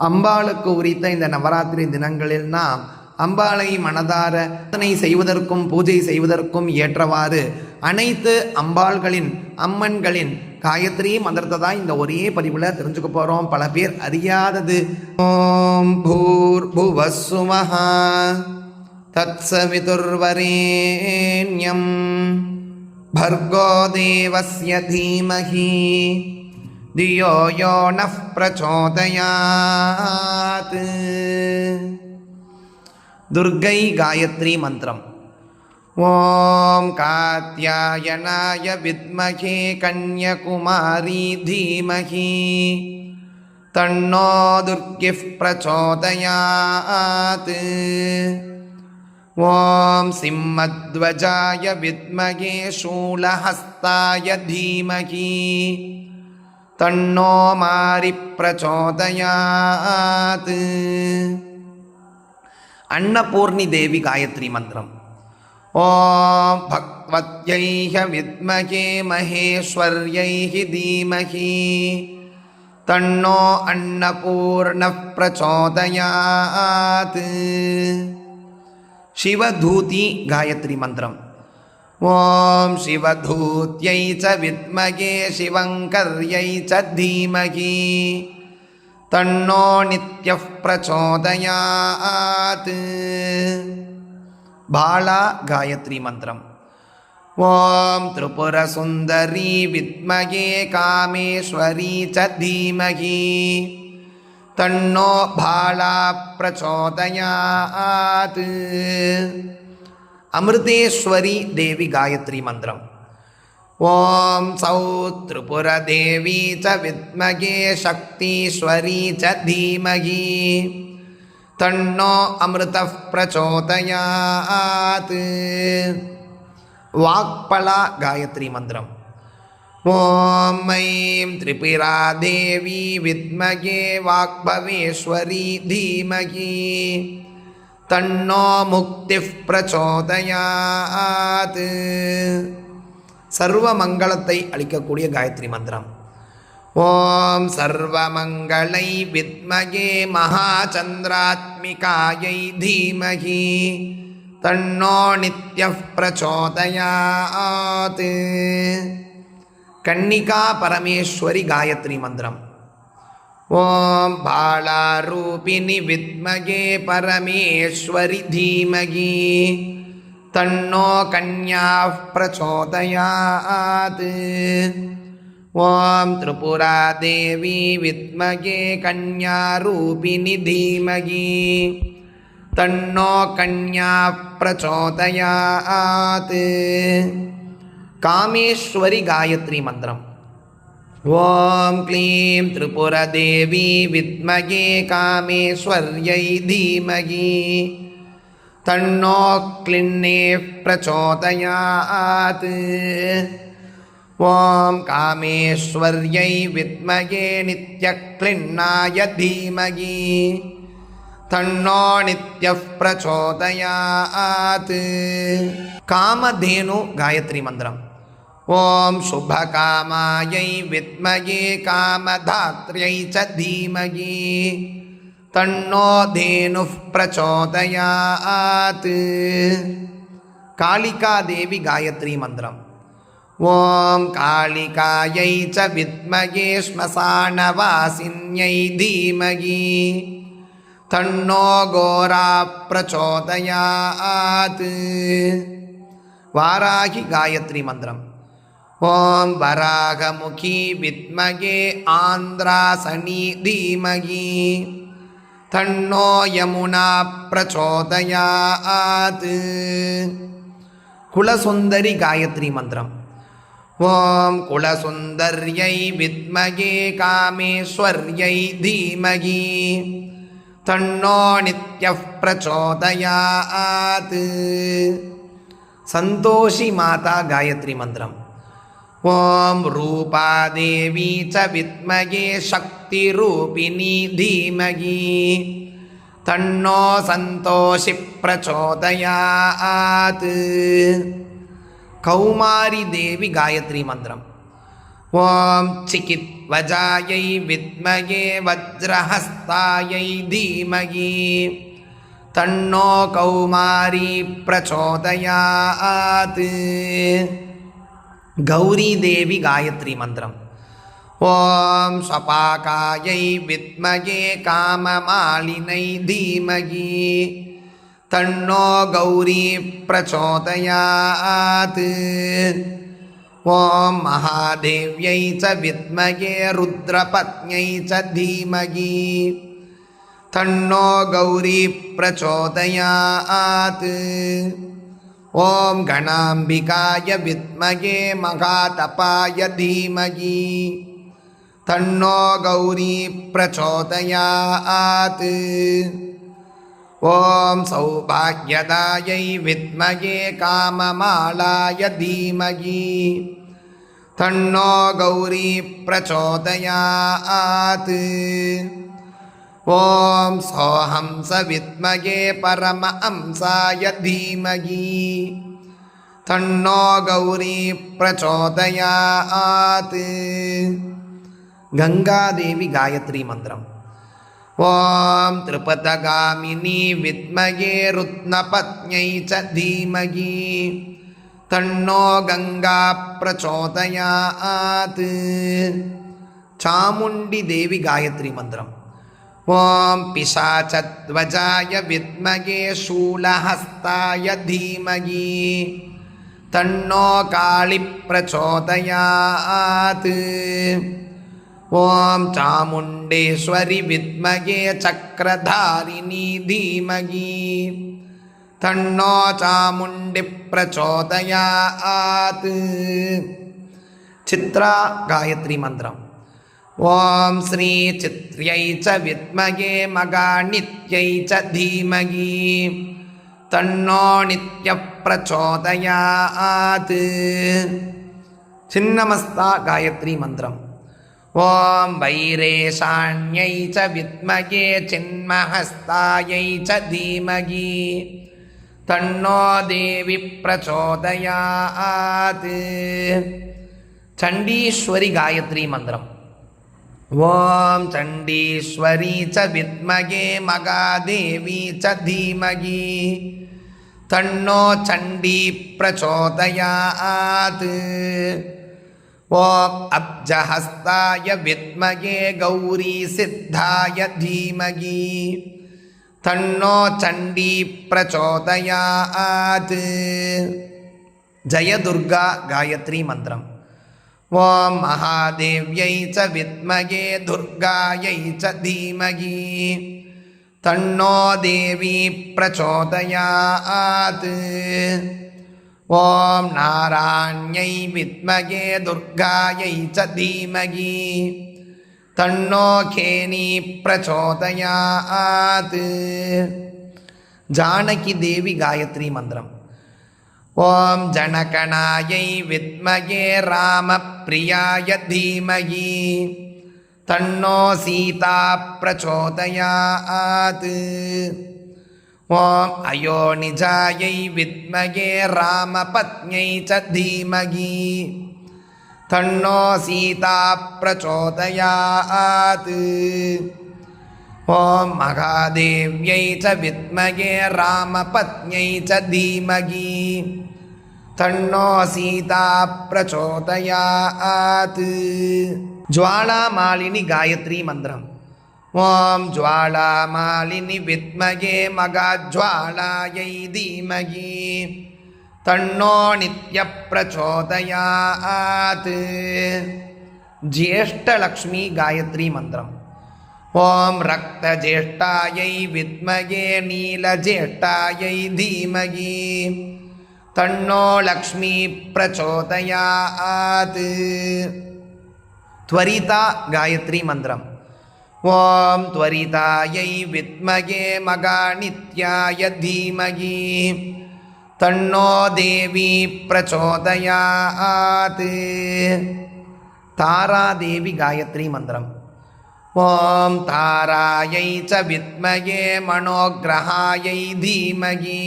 அம்பாளுக்கு உரித்த இந்த நவராத்திரி தினங்களில் நாம் அம்பாளை மனதார பிரார்த்தனை செய்வதற்கும் பூஜை செய்வதற்கும் ஏற்றவாறு அனைத்து அம்பாள்களின் அம்மன்களின் காயத்ரி மந்திரத்தை தான் இந்த ஒரே பதிவில் தெரிஞ்சுக்க போகிறோம் பல பேர் அறியாதது ஓம் பூர் புவசுமஹா தத்சவிதுர்வரேண்யம் भर्गो देवस्य धीमहि धियो यो नः प्रचोदयात् दुर्गै गायत्री मन्त्रम् ॐ कात्यायनाय विद्महे कन्यकुमारी धीमहि तन्नो दुर्गिः प्रचोदयात् ॐ सिंहध्वजाय विद्महे शूलहस्ताय धीमहि தன்னோ மாறி பிரச்சோதயாத் அன்னபூர்ணி தேவி காயத்ரி மந்திரம். ஓம் பக்வத்யை வித்மகே மகேஸ்வர்யை தீமகி. தன்னோ அன்னபூர்ண பிரச்சோதயாத் சிவதூதி காயத்ரி மந்திரம். ॐ शिवधूत्यै च विद्महे शिवङ्कर्यै च धीमहि तन्नो नित्यः प्रचोदयात् बाला गायत्री मन्त्रम् ॐ त्रिपुरसुन्दरी विद्महे कामेश्वरी च धीमहि तन्नो भाला प्रचोदयात् அமிர்தேஸ்வரி தேவி காயத்ரி மந்திரம். ஓம் சௌ திரிபுரதேவி ச வித்மகே சக்தீஸ்வரி ச தீமகி. தன்னோ அமிர்த பிரச்சோதயாத். வாக்பலா காயத்ரி மந்திரம். ஓம் ஐம் திரிபுரா தேவி வித்மகே வாக்பவேஸ்வரி தீமகி. தன்னோ முக்தி பிரச்சோதயாது சர்வ மங்களத்தை அளிக்கக்கூடிய காயத்ரி மந்திரம் ஓம் சர்வமங்களை வித்மகே மகாச்சந்திராத்மிகாயை தீமகி தன்னோ நித்ய பிரச்சோதயாது கன்னிகா பரமேஸ்வரி காயத்ரி மந்திரம் ஓம் பாளாரூபிணி வித்மகே பரமேஸ்வரி தீமகி. தன்னோ கன்யா பிரச்சோதயாத் ஓம் திரிபுரா தேவி வித்மகே கன்யாரூபிணி தீமகி. தன்னோ கன்யா பிரச்சோதயாத் காமேஸ்வரி காயத்ரி மந்திரம். ॐ क्लीं त्रिपुरदेवी विद्महे कामेश्वर्यै धीमहि तन्नो क्लिन्ने प्रचोदयात् ॐ कामेश्वर्यै विद्महे नित्यक्लिन्नाय धीमहि तन्नो नित्यः प्रचोदयात् कामधेनु गायत्री मन्त्रम् ॐ शुभकामायै विद्महे कामधात्र्यै च धीमहि तन्नो धेनुः प्रचोदयात् कालिकादेवी गायत्री मन्त्रम् ॐ कालिकायै च विद्महे श्मशानवासिन्यै धीमहि तन्नो गोरा प्रचोदयात् वाराहि गायत्री मन्त्रम् ஓம் வராகமுகி வித்மகே ஆந்திராசனி தீமகி. தன்னோ யமுனா பிரச்சோதயாத். குலசுந்தரி காயத்ரி மந்திரம். ஓம் குலசுந்தர்யை வித்மகே காமேஸ்வர்யை தீமகி. தன்னோ நித்ய பிரச்சோதயாத். சந்தோஷி மாதா காயத்ரி மந்திரம். ॐ रूपादेवी च विद्महे शक्तिरूपिणी धीमहि तन्नो सन्तोषि प्रचोदयात् कौमारी देवी गायत्री मन्त्रम् ॐ चिकित्वजायै विद्महे वज्रहस्तायै धीमहि तन्नो कौमारी கௌரி தேவி காயத்ரி மந்திரம். ஓம் சபாகாயை வித்மகே காமமாலினை தீமகி. தன்னோ கௌரி பிரச்சோதயாத். ஓம் மகாதேவியை ச வித்மகே ருத்ரபத்யை ச தீமகி. தன்னோ கௌரி பிரச்சோதயாத். ॐ गणाम्बिकाय विद्महे महातपाय धीमहि तन्नो गौरी प्रचोदयात् ॐ सौभाग्यदायै विद्महे काममालाय धीमहि तन्नो गौरी प्रचोदयात् ஓம் சோஹம்ச வித்மகே பரம அம்சாய தீமகி. தன்னோ கௌரி பிரச்சோதயாத். கங்காதேவி காயத்ரி மந்திரம். ஓம் திருபதகாமினி வித்மகே ருத்னபத்யை ச தீமகி. தன்னோ கங்கா பிரச்சோதயாத். சாமுண்டி தேவி காயத்ரி மந்திரம். ஓம் பிசாச்சத்வஜாய வித்மகே சூலஹஸ்தாய தீமகி தன்னோ காளி பிரச்சோதயாத் ஓம் சாமுண்டேஸ்வரி வித்மகே சக்கரதாரிணி தீமகி தன்னோ சாமுண்டி பிரச்சோதயாத் சித்ரா காயத்ரி மந்திரம் ஓம் ஸ்ரீ சித்யை ச வித்மகே மகாநித்யை ச தீமகி. தன்னோ நித்ய பிரச்சோதயாத். சின்னமஸ்தா காயத்ரி மந்திரம். ஓம் வைரேஷாண்யை ச வித்மகே சின்மஹஸ்தாயை ச தீமகி. தன்னோ தேவி பிரச்சோதயாத். சண்டீஸ்வரி காயத்ரி மந்திரம். ஓம் சண்டீஸ்வரி ச வித்மகே மகாதேவி ச தீமகி. தன்னோ சண்டி பிரச்சோதயாத் ஓம் அப்ஜஹஸ்தாய வித்மகே கௌரி சித்தாய தீமகி. தன்னோ சண்டி பிரச்சோதயாத் ஜெயதுர்கா காயத்ரி மந்திரம். ஓம் மகாதேவியை ச வித்மகே துர்காயை ச தீமகி. தன்னோ தேவி பிரச்சோதயாத். ஓம் நாராயணியை வித்மகே துர்காயை ச தீமகி. தன்னோ கேனி பிரச்சோதயாத். ஜானகி தேவி காயத்ரி மந்திரம். ஓம் ஜனகணாயை வித்மகே ராமப்பிரியாய தீமகி. தன்னோ சீதா பிரச்சோதயாத். ஓம் அயோனிஜாயை வித்மகே ராமபத்யை ச தீமகி. தன்னோ சீதா பிரச்சோதயாத். ஓம் மகாதேவியை ச வித்மகே ராமபத்யை ச தீமகி. धीमहि तन्नो सीता प्रचोदयात् ज्वालामालिनि गायत्री मन्त्रम् ॐ ज्वालामालिनि विद्महे मगाज्वालायै धीमहि तन्नो नित्यप्रचोदयात् ज्येष्ठलक्ष्मी गायत्री मन्त्रम् ॐ रक्तज्येष्ठायै विद्महे नीलज्येष्ठायै धीमहि तन्नो लक्ष्मी प्रचोदयात् त्वरिता गायत्री मन्त्रम् ॐ त्वरितायै विद्महे मगानित्याय धीमहि तन्नो देवी प्रचोदयात् तारादेवी गायत्री मन्त्रम् ॐ तारायै च विद्महे मनोग्रहायै धीमहि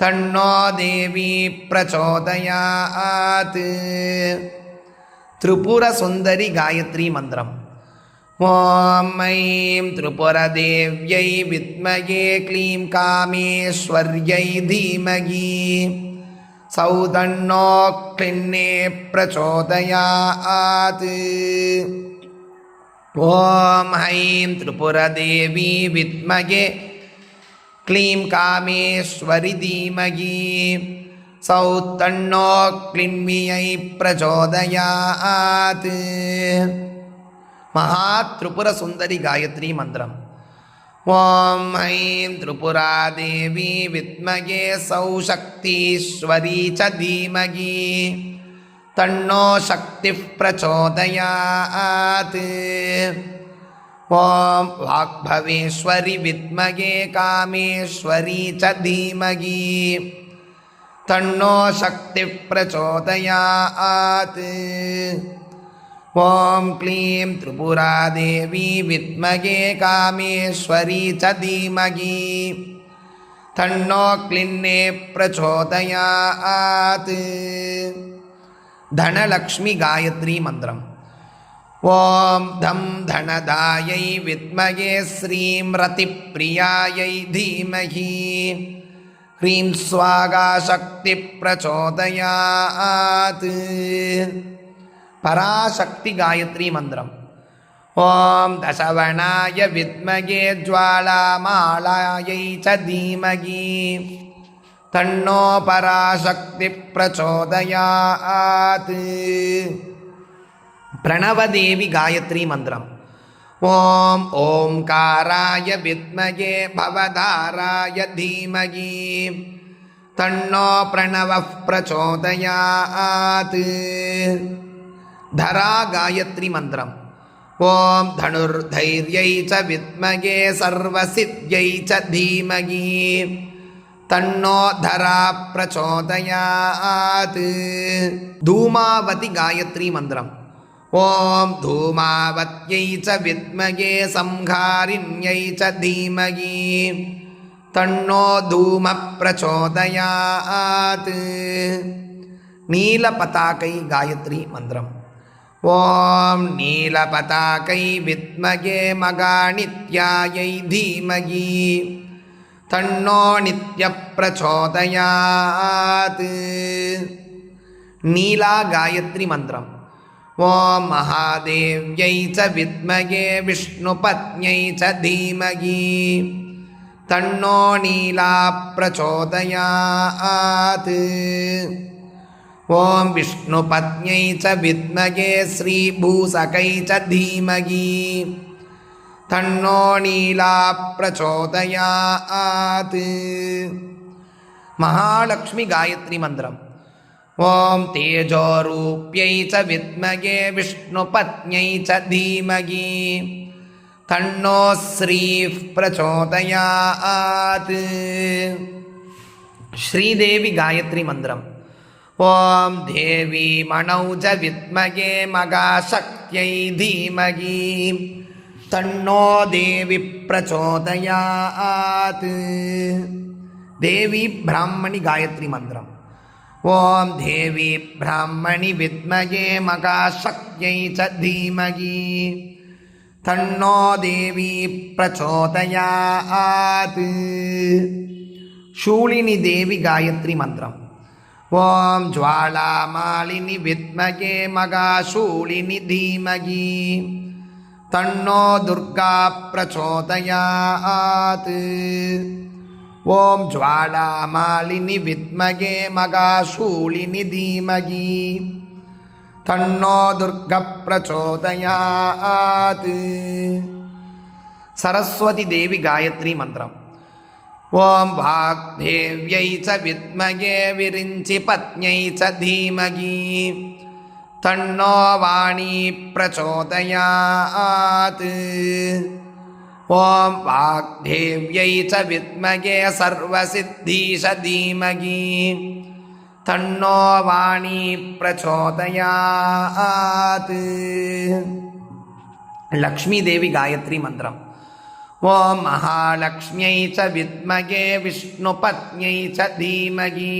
तन्नो देवी प्रचोदयात् त्रिपुरसुन्दरि गायत्री मन्त्रम् ॐ ऐं त्रिपुरदेव्यै विद्महे क्लीं कामेश्वर्यै धीमहि सौदन्नो क्लिन्ने प्रचोदयात् ॐ ऐं त्रिपुरदेवी विद्महे க்ளீம் காமேஸ்வரி தீமகி சௌத்தண்ணோ க்ளின்மியை பிரச்சோதயாத் மகா திரிபுர சுந்தரி காயத்ரி மந்திரம் ஓம் ஐம் திரிபுரா தேவி வித்மகே சௌசக்தீஸ்வரி ச தீமகி தன்னோ சக்தி பிரச்சோதயாத் ॐ वाग्भवेश्वरि विद्महे कामेश्वरी च धीमहि तन्नो शक्तिप्रचोदयात् ॐ क्लीं त्रिपुरादेवी विद्महे कामेश्वरी च धीमहि तन्नो क्लिन्ने प्रचोदयात् धनलक्ष्मीगायत्री मन्त्रम् ஓம் தம் தனதாயை வித்மகே ஸ்ரீம் ரதிப்பிரியாயை தீமகி. ஹ்ரீம் ஸ்வாகா சக்தி பிரச்சோதயாத் பராசக்தி காயத்ரி மந்திரம். ஓம் தசவணாய வித்மகே ஜுவாலாமாலாயை ச தீமகி. தன்னோ பராசக்தி பிரச்சோதயாத் பிரணவதேவி காயத்ரி மந்திரம். ஓம் ஓம்காராய வித்மகே பவதாராய தீமகி. தன்னோ பிரணவ பிரச்சோதயாத். தரா காயத்ரி மந்திரம். ஓம் தனுர்தைர்யை ச வித்மகே சர்வசித்யை ச தீமகி. தன்னோ தரா பிரச்சோதயாத். தூமாவதி காயத்ரி மந்திரம். ஓம் தூமாவத்யை ச வித்மகே சம்ஹாரிண்யை ச தீமகி. தன்னோ தூம பிரச்சோதயாத் நீல பதாகை காயத்ரி மந்திரம். ஓம் நீல பதாகை வித்மகே மகாநித்யாயை தீமகி. தன்னோ நித்ய பிரச்சோதயாத் நீலா காயத்ரி மந்திரம். ॐ महादेव्यै च विद्महे विष्णुपत्न्यै च धीमहि तन्नो नीला प्रचोदयात् ॐ विष्णुपत्न्यै च विद्महे श्रीभूसकै च धीमहि तन्नो नीला प्रचोदयात् महालक्ष्मी गायत्री मन्त्रम् ॐ तेजोरूप्यै च विद्महे विष्णुपत्न्यै च धीमहि तन्नो श्रीः प्रचोदयात् श्रीदेवी गायत्री मन्त्रम् ॐ देवी मणौ च विद्महे मगाशक्त्यै धीमहि तन्नो देवी प्रचोदयात् देवी ब्राह्मणि गायत्री मन्त्रम् ॐ देवी ब्राह्मणि विद्महे मगाशक्त्यै च धीमहि तन्नो देवी प्रचोदयात् शूलिनि देवी गायत्री मन्त्रम् ॐ ज्वालामालिनि विद्महे मगाशूलिनि धीमहि तन्नो दुर्गा प्रचोदयात् ஓம் ஜுவாடாமாலினி வித்மகே மகாசூலினி தீமகி. தன்னோ துர்க பிரச்சோதயாத். சரஸ்வதி தேவி காயத்ரி மந்திரம். ஓம் வாக்தேவியை ச வித்மகே விரிஞ்சி பத்யை ச தீமகி. தன்னோ வாணி பிரச்சோதயாத். ॐ वाग्देव्यै च विद्महे सर्वसिद्धीश धीमहि तन्नो वाणी प्रचोदयात् लक्ष्मीदेवी गायत्री मन्त्रम् ॐ महालक्ष्म्यै च विद्महे विष्णुपत्न्यै च धीमहि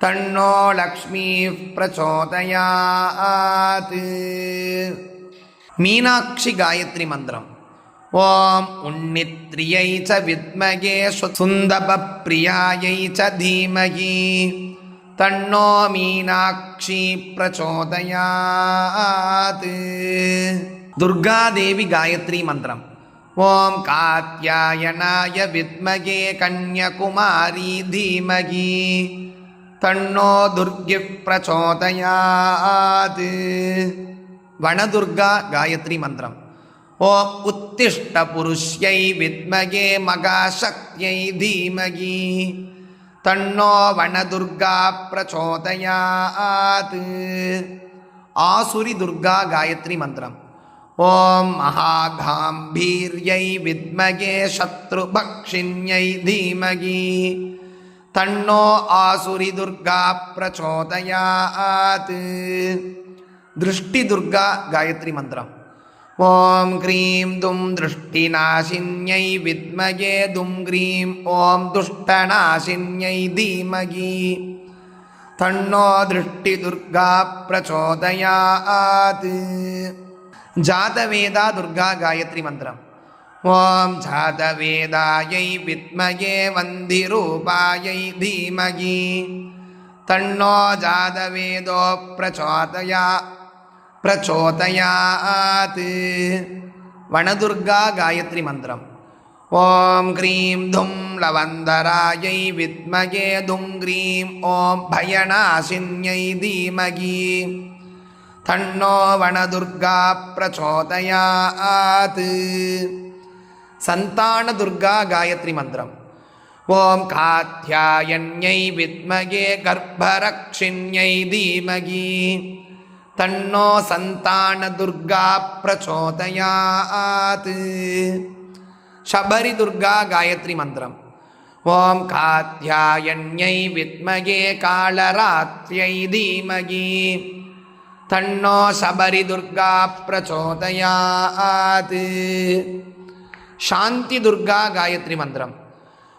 தன்னோ லக்ஷ்மீ பிரச்சோதயாத் மீனாட்சி காயத்ரி மந்திரம் ஓம் உன்னித்ரியை ச வித்மகே சுந்தபப்பிரியாயை ச தீமகி. தன்னோ மீனாட்சி பிரச்சோதயாத். துர்காதேவி காயத்ரி மந்திரம். ஓம் காத்தியாயனாய வித்மகே கன்யகுமாரி தீமகி. தன்னோ துர்கி பிரச்சோதயாத். வனதுர்கா காயத்ரி மந்திரம். ஓம் உத்திஷ்ட புருஷ்யை வித்மகே மகாசக்தியை தீமகி. தன்னோ வனதுர்கா பிரச்சோதயாத். ஆசுரி துர்கா காயத்ரி மந்திரம். ஓம் மகாகாம்பீர்யை வித்மகே சத்ருபக்ஷிண்யை தீமகி. தன்னோ ஆசுரி துர்கா பிரச்சோதயாத். திருஷ்டி துர்கா காயத்ரி மந்திரம். ஓம் க்ரீம் தும் திருஷ்டிநாசின்யை வித்மகே தும் க்ரீம். ஓம் துஷ்டநாசின்யை தீமகி. தன்னோ திருஷ்டி துர்கா பிரச்சோதயாத் ஜாதவேதா துர்கா காயத்ரி மந்திரம். ஓம் ஜாதவேதாயை வித்மகே வந்திரூபாயை தீமகி. தன்னோ ஜாதவேதோ பிரச்சோதயா பிரச்சோதயாத் வனதுர்கா காயத்ரி மந்திரம் ஓம் க்ரீம் தும் லவந்தராயை வித்மகே தும் க்ரீம் ஓம் பயநாசின்யை தீமகி தன்னோ வனதுர்கா பிரச்சோதயாத் சந்தான துர்கா காயத்ரி மந்திரம் ஓம் காத்தியாயன்யை வித்மகே கர்ப்பரக்ஷின்யை தீமகி தன்னோ சந்தான துர்கா பிரச்சோதயாத். சபரி துர்கா காயத்ரி மந்திரம். ஓம் காத்யாயன்யை வித்மகே காலராத்யை தீமகி. தன்னோ சபரி துர்கா பிரச்சோதயாத். சாந்தி துர்கா காயத்ரி மந்திரம்.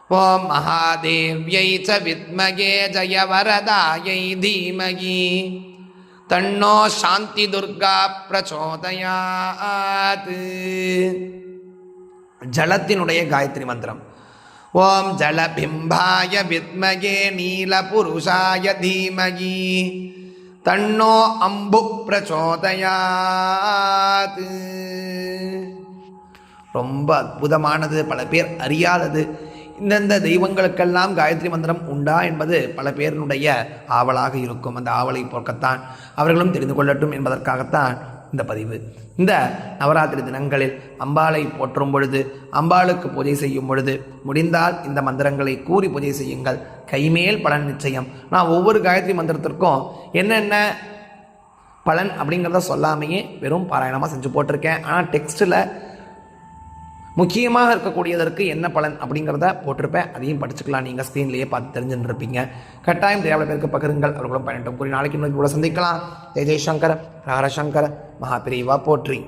ஓம் மகாதேவியை ச வித்மகே ஜயவரதாயை தீமகி. தன்னோ சாந்தி துர்கா பிரச்சோதயாத் ஜலத்தினுடைய காயத்ரி மந்திரம் ஓம் ஜலபிம்பாய வித்மகே நீலபுருஷாய தீமகி தன்னோ அம்பு பிரச்சோதயாத் ரொம்ப அற்புதமானது பல பேர் அறியாதது. இந்தந்த தெய்வங்களுக்கெல்லாம் காயத்ரி மந்திரம் உண்டா என்பது பல பேரினுடைய ஆவலாக இருக்கும். அந்த ஆவலை போக்கத்தான் அவர்களும் தெரிந்து கொள்ளட்டும் என்பதற்காகத்தான் இந்த பதிவு. இந்த நவராத்திரி தினங்களில் அம்பாளை போற்றும் பொழுது அம்பாளுக்கு பூஜை செய்யும் பொழுது முடிந்தால் இந்த மந்திரங்களை கூறி பூஜை செய்யுங்கள். கைமேல் பலன் நிச்சயம். நான் ஒவ்வொரு காயத்ரி மந்திரத்திற்கும் என்னென்ன பலன் அப்படிங்கிறத சொல்லாமையே வெறும் பாராயணமாக செஞ்சு போட்டிருக்கேன். ஆனால் டெக்ஸ்ட்டில் முக்கியமாக இருக்கக்கூடியதற்கு என்ன பலன் அப்படிங்கிறத போட்டிருப்பேன். அதையும் படிச்சுக்கலாம். நீங்கள் ஸ்க்ரீன்லேயே பார்த்து தெரிஞ்சுட்டு இருப்பீங்க கட்டாயம் தேவையான பேருக்கு பகிருங்கள். அவர்களும் பயணிட்டும் கூறி நாளைக்கு இன்னொரு கூட சந்திக்கலாம். ஜெய் ஜெய்சங்கர் ராரசங்கர் மகாபிரிவா போற்றி.